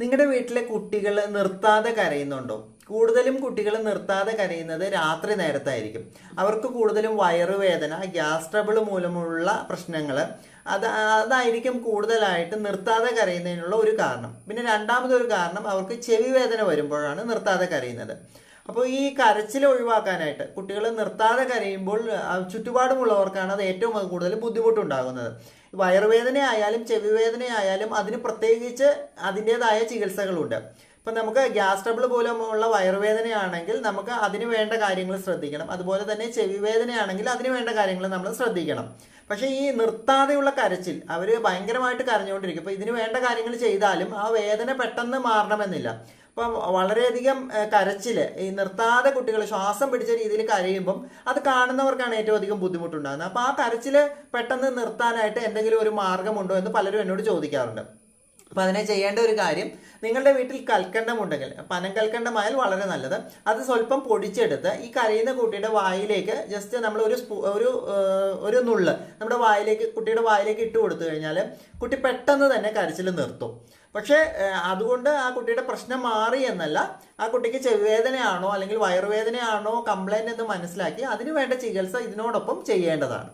നിങ്ങളുടെ വീട്ടിലെ കുട്ടികൾ നിർത്താതെ കരയുന്നുണ്ടോ? കൂടുതലും കുട്ടികൾ നിർത്താതെ കരയുന്നത് രാത്രി നേരത്തായിരിക്കും. അവർക്ക് കൂടുതലും വയറുവേദന ഗ്യാസ് ട്രബിൾ മൂലമുള്ള പ്രശ്നങ്ങൾ അത് അതായിരിക്കും കൂടുതലായിട്ട് നിർത്താതെ കരയുന്നതിനുള്ള ഒരു കാരണം. പിന്നെ രണ്ടാമതൊരു കാരണം അവർക്ക് ചെവി വേദന വരുമ്പോഴാണ് നിർത്താതെ കരയുന്നത്. അപ്പോൾ ഈ കരച്ചിൽ ഒഴിവാക്കാനായിട്ട് കുട്ടികൾ നിർത്താതെ കരയുമ്പോൾ ചുറ്റുപാടുമുള്ളവർക്കാണ് അത് ഏറ്റവും കൂടുതൽ ബുദ്ധിമുട്ടുണ്ടാകുന്നത്. വയറുവേദന ആയാലും ചെവി വേദന ആയാലും അതിന് പ്രത്യേകിച്ച് അതിന്റെതായ ചികിത്സകളുണ്ട്. ഇപ്പം നമുക്ക് ഗ്യാസ് ട്രബിൾ പോലുള്ള വയറുവേദനയാണെങ്കിൽ നമുക്ക് അതിന് വേണ്ട കാര്യങ്ങൾ ശ്രദ്ധിക്കണം. അതുപോലെ തന്നെ ചെവി വേദനയാണെങ്കിൽ അതിന് വേണ്ട കാര്യങ്ങൾ നമ്മൾ ശ്രദ്ധിക്കണം. പക്ഷേ ഈ നിർത്താതെയുള്ള കരച്ചിൽ അവർ ഭയങ്കരമായിട്ട് കരഞ്ഞുകൊണ്ടിരിക്കും. അപ്പോൾ ഇതിന് വേണ്ട കാര്യങ്ങൾ ചെയ്താലും ആ വേദന പെട്ടെന്ന് മാറണമെന്നില്ല. അപ്പം വളരെയധികം കരച്ചിൽ ഈ നിർത്താതെ കുട്ടികൾ ശ്വാസം പിടിച്ച രീതിയിൽ കരയുമ്പം അത് കാണുന്നവർക്കാണ് ഏറ്റവും അധികം ബുദ്ധിമുട്ടുണ്ടാകുന്നത്. അപ്പോൾ ആ കരച്ചിൽ പെട്ടെന്ന് നിർത്താനായിട്ട് എന്തെങ്കിലും ഒരു മാർഗമുണ്ടോ എന്ന് പലരും എന്നോട് ചോദിക്കാറുണ്ട്. അപ്പോൾ അതിനെ ചെയ്യേണ്ട ഒരു കാര്യം നിങ്ങളുടെ വീട്ടിൽ കൽക്കണ്ടം ഉണ്ടെങ്കിൽ പനം കൽക്കണ്ടമായാൽ വളരെ നല്ലത്. അത് സ്വല്പം പൊടിച്ചെടുത്ത് ഈ കരയുന്ന കുട്ടിയുടെ വായിലേക്ക് ജസ്റ്റ് നമ്മൾ ഒരു സ്പൂ ഒരു ഒരു നുള്ള് നമ്മുടെ വായിലേക്ക് കുട്ടിയുടെ വായിലേക്ക് ഇട്ട് കൊടുത്തു കഴിഞ്ഞാൽ കുട്ടി പെട്ടെന്ന് തന്നെ കരച്ചിൽ നിർത്തും. പക്ഷേ അതുകൊണ്ട് ആ കുട്ടിയുടെ പ്രശ്നം മാറി എന്നല്ല ആ കുട്ടിക്ക് ചെവിവേദനയാണോ അല്ലെങ്കിൽ വയറുവേദനയാണോ കംപ്ലൈന്റ് എന്ന് മനസ്സിലാക്കി അതിനു വേണ്ട ചികിത്സ ഇതിനോടൊപ്പം ചെയ്യേണ്ടതാണ്.